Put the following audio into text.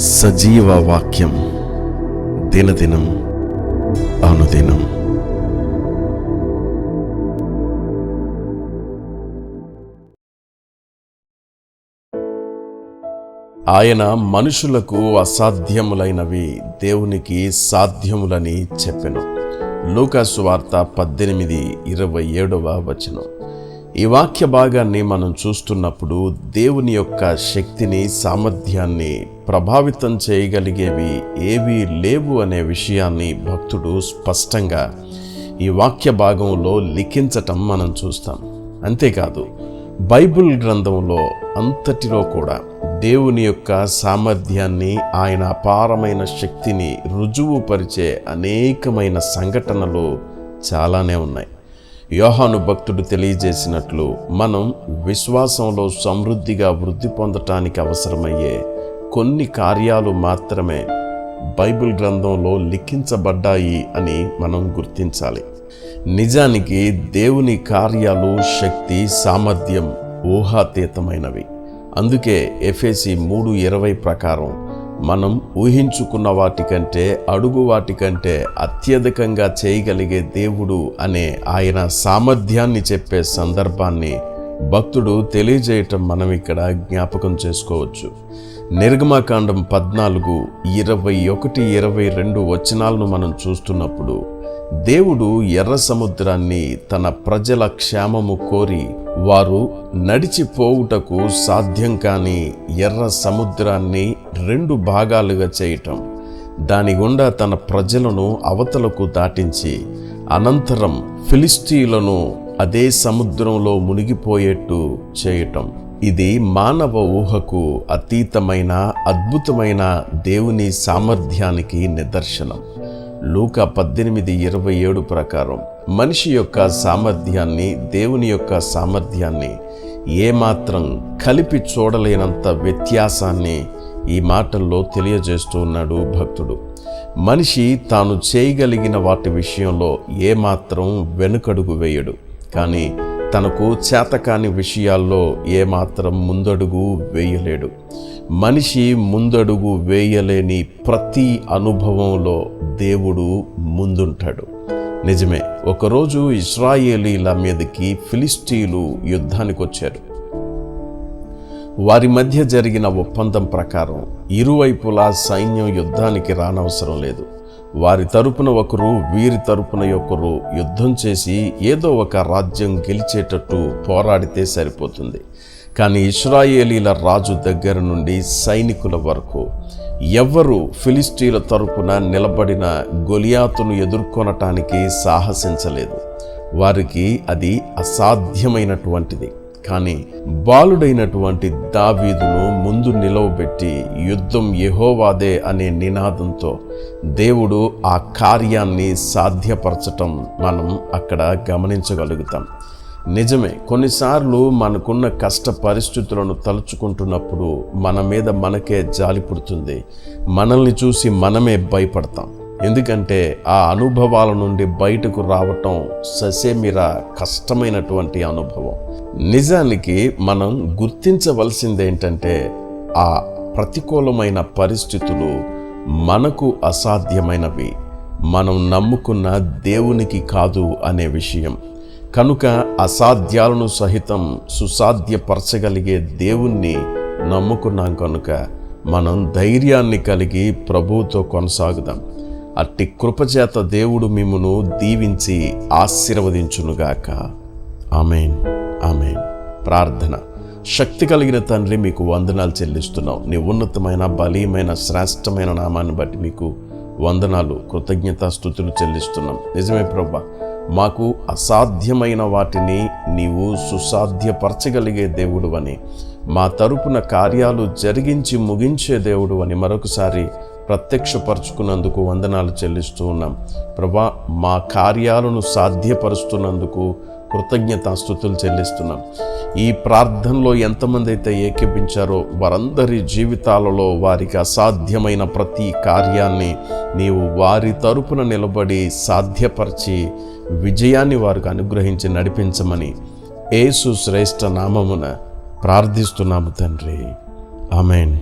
సజీవ వాక్యం దినదినం అనుదినం. ఆయన మనుషులకు అసాధ్యములైనవి దేవునికి సాధ్యములని చెప్పెను. లూకాసు వార్త పద్దెనిమిది ఇరవై ఏడవ వచనం. ఈ వాక్య భాగాన్ని మనం చూస్తున్నప్పుడు దేవుని యొక్క శక్తిని సామర్థ్యాన్ని ప్రభావితం చేయగలిగేవి ఏవీ లేవు అనే విషయాన్ని భక్తుడు స్పష్టంగా ఈ వాక్య భాగంలో లిఖించటం మనం చూస్తాం. అంతేకాదు బైబిల్ గ్రంథంలో అంతటిలో కూడా దేవుని యొక్క సామర్థ్యాన్ని ఆయన అపారమైన శక్తిని రుజువుపరిచే అనేకమైన సంఘటనలు చాలానే ఉన్నాయి. యోహాను భక్తుడు తెలియజేసినట్లు మనం విశ్వాసంలో సమృద్ధిగా వృద్ధి పొందటానికి అవసరమయ్యే కొన్ని కార్యాలు మాత్రమే బైబిల్ గ్రంథంలో లిఖించబడ్డాయి అని మనం గుర్తించాలి. నిజానికి దేవుని కార్యాలు శక్తి సామర్థ్యం ఊహాతీతమైనవి. అందుకే ఎఫ్ఎసి మూడు ఇరవై ప్రకారం మనం ఊహించుకున్న వాటికంటే అడుగు వాటికంటే అత్యధికంగా చేయగలిగే దేవుడు అనే ఆయన సామర్థ్యాన్ని చెప్పే సందర్భాన్ని భక్తుడు తెలియజేయటం మనం ఇక్కడ జ్ఞాపకం చేసుకోవచ్చు. నిర్గమాకాండం పద్నాలుగు ఇరవై ఒకటి ఇరవై రెండు వచనాలను మనం చూస్తున్నప్పుడు దేవుడు ఎర్ర సముద్రాన్ని తన ప్రజల క్షేమము కోరి వారు నడిచిపోవుటకు సాధ్యం కాని ఎర్ర సముద్రాన్ని రెండు భాగాలుగా చేయటం. దాని గుండా తన ప్రజలను అవతలకు దాటించి అనంతరం ఫిలిస్తీన్లను అదే సముద్రంలో మునిగిపోయేట్టు చేయటం. ఇది మానవ ఊహకు అతీతమైన అద్భుతమైన దేవుని సామర్థ్యానికి నిదర్శనం. లూక పద్దెనిమిది ఇరవై ఏడు ప్రకారం. మనిషి యొక్క సామర్థ్యాన్ని దేవుని యొక్క సామర్థ్యాన్ని ఏమాత్రం కలిపి చూడలేనంత వ్యత్యాసాన్ని ఈ మాటల్లో తెలియజేస్తూ ఉన్నాడు భక్తుడు. మనిషి తాను చేయగలిగిన వాటి విషయంలో ఏమాత్రం వెనుకడుగు వేయడు. కానీ తనకు చేతకాని విషయాల్లో ఏమాత్రం ముందడుగు వేయలేడు. మనిషి ముందడుగు వేయలేని ప్రతి అనుభవంలో దేవుడు ముందుంటాడు. నిజమే ఒకరోజు ఇస్రాయేలీల మీదకి ఫిలిస్టీలు యుద్ధానికి వచ్చారు వారి మధ్య జరిగిన ఒప్పందం ప్రకారం ఇరువైపులా సైన్యం యుద్ధానికి రానవసరం లేదు. వారి తరపున ఒకరు వీరి తరపున ఒకరు యుద్ధం చేసి ఏదో ఒక రాజ్యం గెలిచేటట్టు పోరాడితే సరిపోతుంది. కానీ ఇస్రాయేలీల రాజు దగ్గర నుండి సైనికుల వరకు ఎవ్వరు ఫిలిస్టీల తరపున నిలబడిన గొలియాతును ఎదుర్కొనటానికి సాహసించలేదు. వారికి అది అసాధ్యమైనటువంటిది. కానీ బాలుడైనటువంటి దావీదును ముందు నిలవబెట్టి యుద్ధం యహోవాదే అనే నినాదంతో దేవుడు ఆ కార్యాన్ని సాధ్యపరచటం మనం అక్కడ గమనించగలుగుతాం. నిజమే కొన్నిసార్లు మనకున్న కష్ట పరిస్థితులను తలుచుకుంటున్నప్పుడు మన మీద మనకే జాలి పుడుతుంది. మనల్ని చూసి మనమే భయపడతాం. ఎందుకంటే ఆ అనుభవాల నుండి బయటకు రావటం ససేమిరా కష్టమైనటువంటి అనుభవం. నిజానికి మనం గుర్తించవలసిందేంటంటే ఆ ప్రతికూలమైన పరిస్థితులు మనకు అసాధ్యమైనవి. మనం నమ్ముకున్న దేవునికి కాదు అనే విషయం. కనుక అసాధ్యాలను సహితం సుసాధ్యపరచగలిగే దేవుణ్ణి నమ్ముకున్నాం కనుక మనం ధైర్యాన్ని కలిగి ప్రభువుతో కొనసాగుదాం. అట్టి కృపచేత దేవుడు మిమ్మును దీవించి ఆశీర్వదించునుగాక. ఆమెన్. ఆమెన్. ప్రార్థన. శక్తి కలిగిన తండ్రి మీకు వందనాలు చెల్లిస్తున్నాం. నీ ఉన్నతమైన బలీయమైన శ్రేష్టమైన నామాన్ని బట్టి మీకు వందనాలు కృతజ్ఞతాస్థుతులు చెల్లిస్తున్నాం. నిజమే ప్రభా మాకు అసాధ్యమైన వాటిని నీవు సుసాధ్యపరచగలిగే దేవుడు అని మా తరపున కార్యాలు జరిగించి ముగించే దేవుడు అని మరొకసారి ప్రత్యక్షపరుచుకున్నందుకు వందనాలు చెల్లిస్తూ ఉన్నాం. ప్రభా మా కార్యాలను సాధ్యపరుస్తున్నందుకు కృతజ్ఞతాస్థుతులు చెల్లిస్తున్నాం. ఈ ప్రార్థనలో ఎంతమంది అయితే ఏకీపించారో వారందరి జీవితాలలో వారికి అసాధ్యమైన ప్రతి కార్యాన్ని నీవు వారి తరపున నిలబడి సాధ్యపరిచి విజయాన్ని వారికి అనుగ్రహించి నడిపించమని ఏసు శ్రేష్ఠ నామమున ప్రార్థిస్తున్నాము తండ్రి. ఆమెన్.